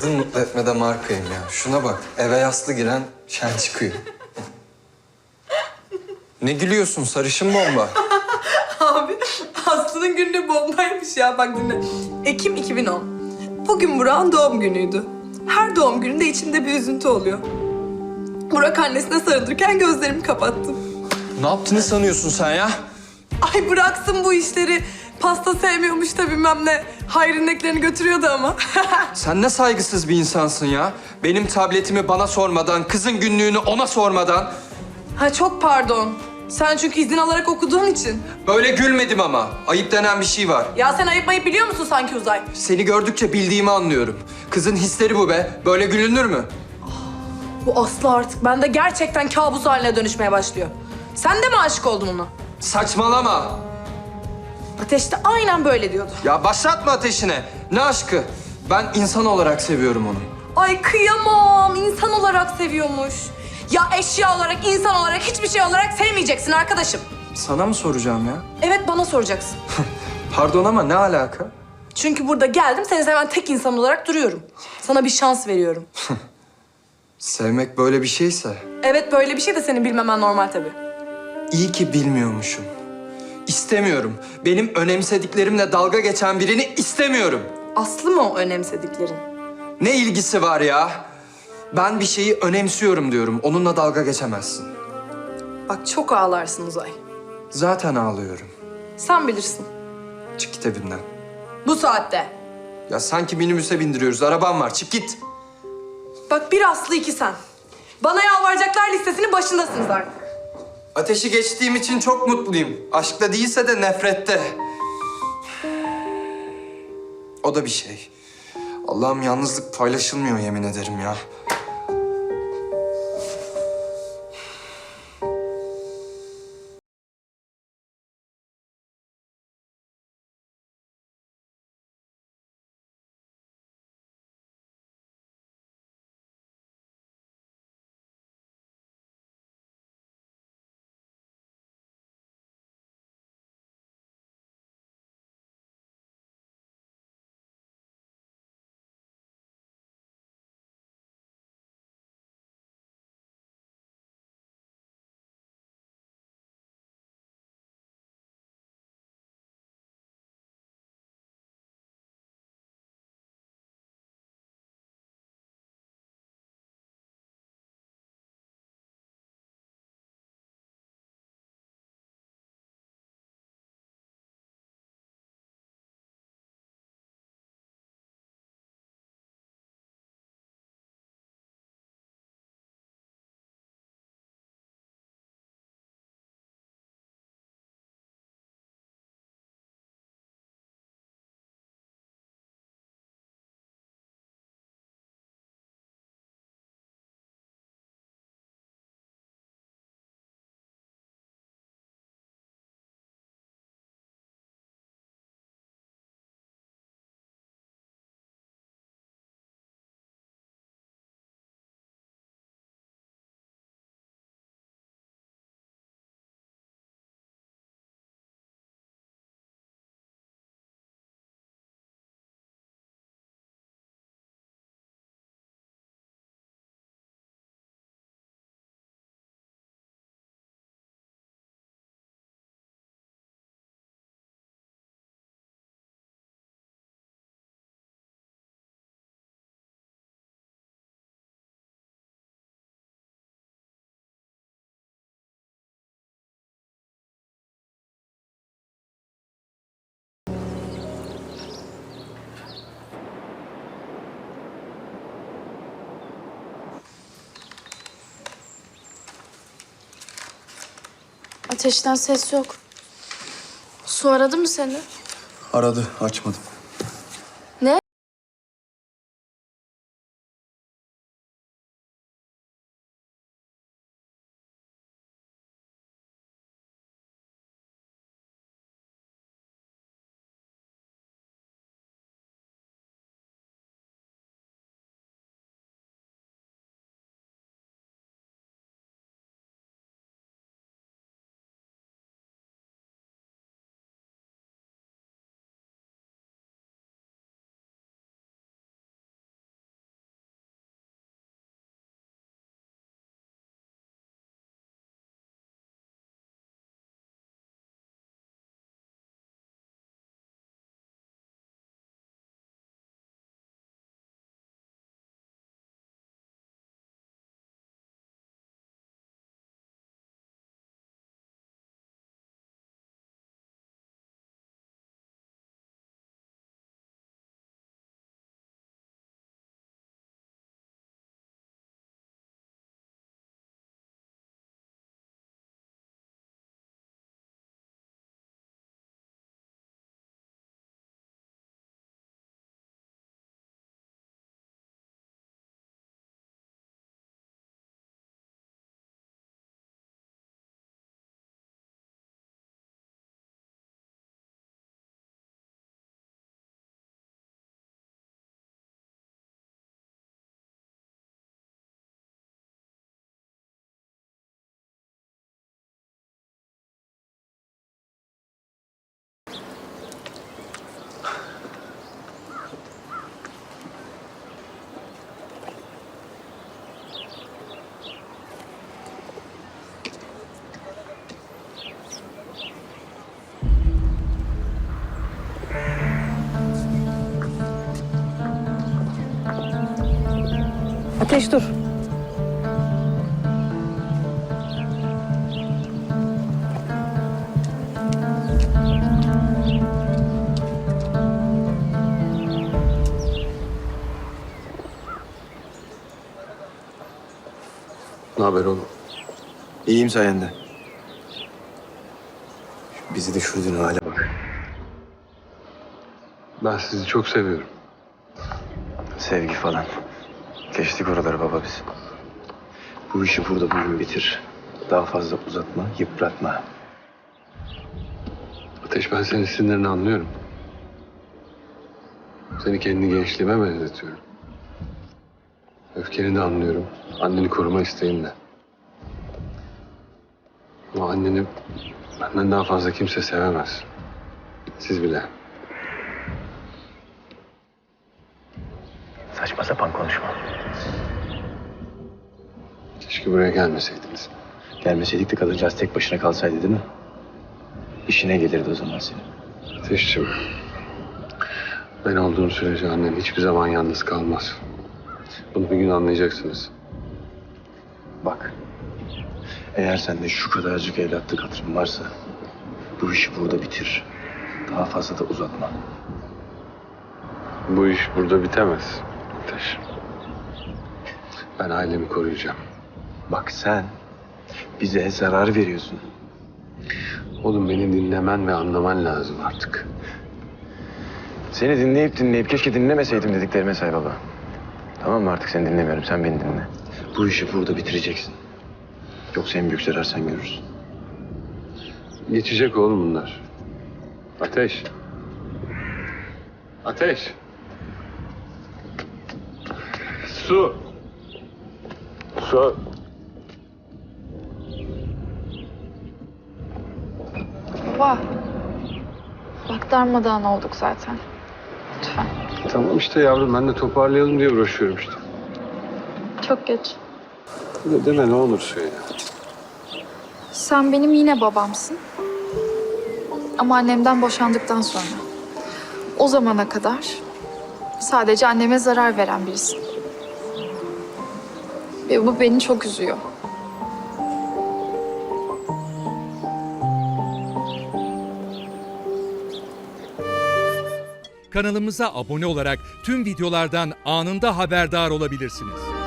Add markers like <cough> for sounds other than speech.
kadın mutlu etmede markayım ya. Şuna bak, eve yaslı giren şen çıkıyor. ne gülüyorsun sarışın bomba? Abi Aslı'nın günü bombaymış ya bak dinle. Ekim 2010. Bugün Burak'ın doğum günüydü. Her doğum gününde içimde bir üzüntü oluyor. Burak annesine sarılırken gözlerimi kapattım. ne yaptığını sanıyorsun sen ya? Ay bıraksın bu işleri. Pasta sevmiyormuş da bilmem ne. Hayrındeklerini götürüyordu ama. <laughs> Sen ne saygısız bir insansın ya. Benim tabletimi bana sormadan, kızın günlüğünü ona sormadan. ha çok pardon. Sen çünkü izin alarak okuduğun için. Böyle gülmedim ama. Ayıp denen bir şey var. Ya sen ayıp mayıp biliyor musun sanki Uzay? Seni gördükçe bildiğimi anlıyorum. Kızın hisleri bu be. Böyle gülünür mü? Bu Aslı artık bende gerçekten kabus haline dönüşmeye başlıyor. Sen de mi aşık oldun ona? Saçmalama. Ateş de aynen böyle diyordu. Ya başlatma ateşine. Ne aşkı? Ben insan olarak seviyorum onu. Ay kıyamam. İnsan olarak seviyormuş. Ya eşya olarak, insan olarak, hiçbir şey olarak sevmeyeceksin arkadaşım. Sana mı soracağım ya? Evet bana soracaksın. <laughs> Pardon ama ne alaka? Çünkü burada geldim seni seven tek insan olarak duruyorum. Sana bir şans veriyorum. <laughs> Sevmek böyle bir şeyse Evet böyle bir şey de senin bilmemen normal tabii. iyi ki bilmiyormuşum. İstemiyorum. Benim önemsediklerimle dalga geçen birini istemiyorum. Aslı mı o önemsediklerin? Ne ilgisi var ya? Ben bir şeyi önemsiyorum diyorum. Onunla dalga geçemezsin. Bak çok ağlarsın Uzay. Zaten ağlıyorum. Sen bilirsin. Çık git evimden. Bu saatte. Ya sanki minibüse bindiriyoruz. Arabam var. Çık git. Bak bir Aslı iki sen. Bana yalvaracaklar listesinin başındasınız artık. Ateşi geçtiğim için çok mutluyum. Aşkta değilse de nefrette. O da bir şey. Allah'ım yalnızlık paylaşılmıyor yemin ederim ya. Ateşten ses yok. Su aradı mı seni? Aradı, açmadım. Ateş dur. Ne haber oğlum? İyiyim sayende. Bizi düşürdüğün hale bak. Ben sizi çok seviyorum. Sevgi falan. Geçtik oraları baba biz. Bu işi burada bugün bitir. Daha fazla uzatma, yıpratma. Ateş ben senin sinirini anlıyorum. Seni kendi gençliğime benzetiyorum. Öfkeni de anlıyorum. Anneni koruma isteğin de. Ama anneni benden daha fazla kimse sevemez. Siz bile. Saçma sapan konuşma. Keşke buraya gelmeseydiniz. Gelmeseydik de kadıncağız tek başına kalsaydı değil mi? İşine gelirdi o zaman senin. Ateşciğim. Ben olduğum sürece annen hiçbir zaman yalnız kalmaz. Bunu bir gün anlayacaksınız. Bak. Eğer sende şu kadarcık evlatlık hatırın varsa... ...bu işi burada bitir. Daha fazla da uzatma. Bu iş burada bitemez. Ateş. Ben ailemi koruyacağım. Bak sen bize zarar veriyorsun. Oğlum beni dinlemen ve anlaman lazım artık. Seni dinleyip dinleyip keşke dinlemeseydim dediklerime say baba. Tamam mı artık seni dinlemiyorum sen beni dinle. Bu işi burada bitireceksin. Yoksa en büyük zarar sen görürsün. Geçecek oğlum bunlar. Ateş. Ateş. Su. Su. Baba. Bak darmadağın olduk zaten. Lütfen. Tamam işte yavrum ben de toparlayalım diye uğraşıyorum işte. Çok geç. Öyle deme ne olur söyle. Sen benim yine babamsın. Ama annemden boşandıktan sonra. O zamana kadar sadece anneme zarar veren birisin. Ve bu beni çok üzüyor. Kanalımıza abone olarak tüm videolardan anında haberdar olabilirsiniz.